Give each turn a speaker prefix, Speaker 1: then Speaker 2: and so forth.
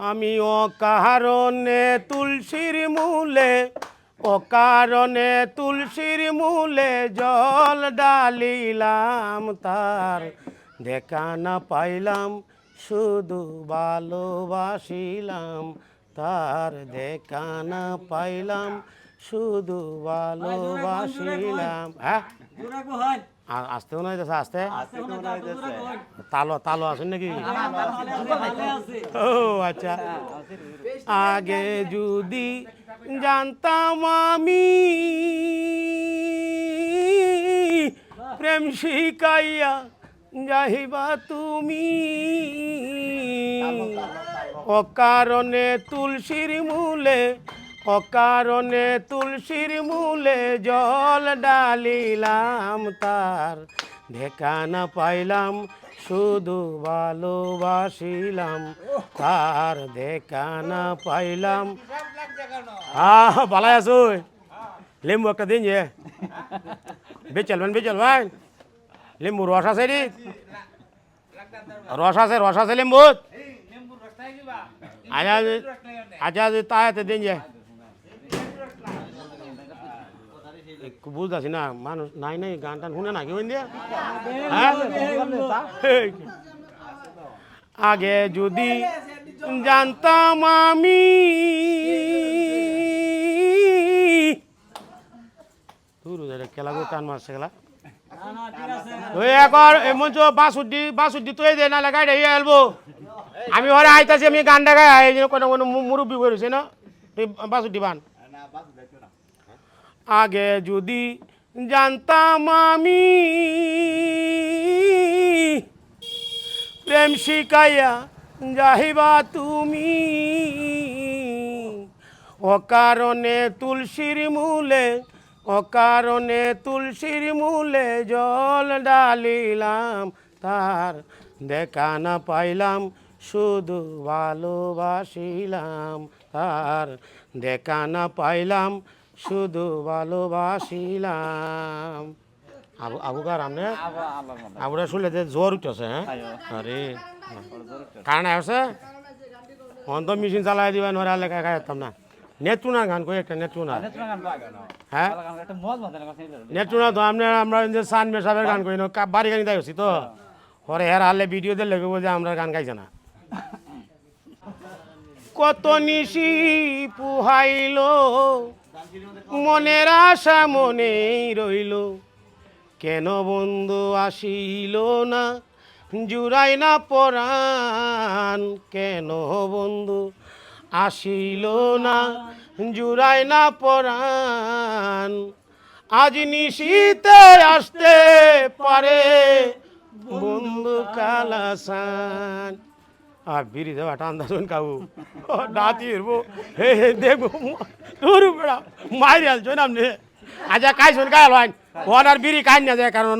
Speaker 1: আমি অকারণে তুলসীর মূলে অকারণে তুলসীর মূলে জল ডালিলাম তার। দেখা না পাইলাম শুধু ভালোবাসিলাম তার। দেখা না পাইলাম শুধু ভালোবাসিলাম। হ্যাঁ? আসতে মনে হইতেছে আসতে? তালো তালো আছেন নাকি? ও আচ্ছা। আগে যদি জানতাম আমি প্রেম শিকাইয়া যাহিবা তুমি। অকারণে তুলসীর মূলে অকারণে তুলসীর মূলে জল ডালিলাম তার। দেখা না পাইলাম শুধু ভালোবাসিলাম। তার দেখা না পাইলাম। আহ ভালাই আছো লেম্বু একটা দিন যে। বেচালবেন বেচালবেন লেম্বু রস আছে রে। রস আছে রস আছে লেম্বু আচ্ছা আচ্ছা তাই দিন যে একটু বুঝতেছি না, মানুষ নাই নাই, গান টান শুনে না কেউ দিয়া হ্যাঁ? আগে যদি জানতাম আমি খেলা করে টান মারছে খেলা। ওই দে না লাগাই আমি ওরে আইতাছি, আমি গান ডাকাই কোনো কোনো মুরব্বি করেছে না? তুই বাসুদ্দি বান। আগে যদি জানতাম আমি প্রেম শিকাইয়া যাহিবা তুমি। অকারণে তুলসীর মূলে, অকারণে তুলসীর মূলে জল ডালিলাম, তার দেখা না পাইলাম, শুধু ভালোবাসিলাম, তার দেখা না পাইলাম শুধু ভালোবাসিলাম। আবু আবুকার আমনে? আবুরা শুনলে যে জ্বর উঠেছে হ্যাঁ? আরে। কারণ আছে অন্ত মেশিন চালাই দিবা নরা লেখা খাই না। নেটুনার গান কই একটা নেটুনা হ্যাঁ? নেটুনা তো আমরা আমরা যে সান মেশাবের গান করি না বাড়ি গান গাইছি তো। পরে হের হারলে ভিডিও দিয়ে লেগে যে আমরা গান গাইছে না। কত নিশি পুহাইল মনের আশা মনেই রইল। কেন বন্ধু আসিল না? জুড়াই না পরাণ। কেন বন্ধু আসিল না? জুড়াই না পরাণ। আজ নিশীতে আসতে পারে বন্ধু কালাসান। আর বিড়ি দেওয়া টান্দা শুন কাবু ও দাঁতি এরবো হে হে দেখব তোর বেড়া মারি আলছো না আপনি আচ্ছা কাই শুন কাই লাইন ওনার বিড়ি কাই না যায় কারণ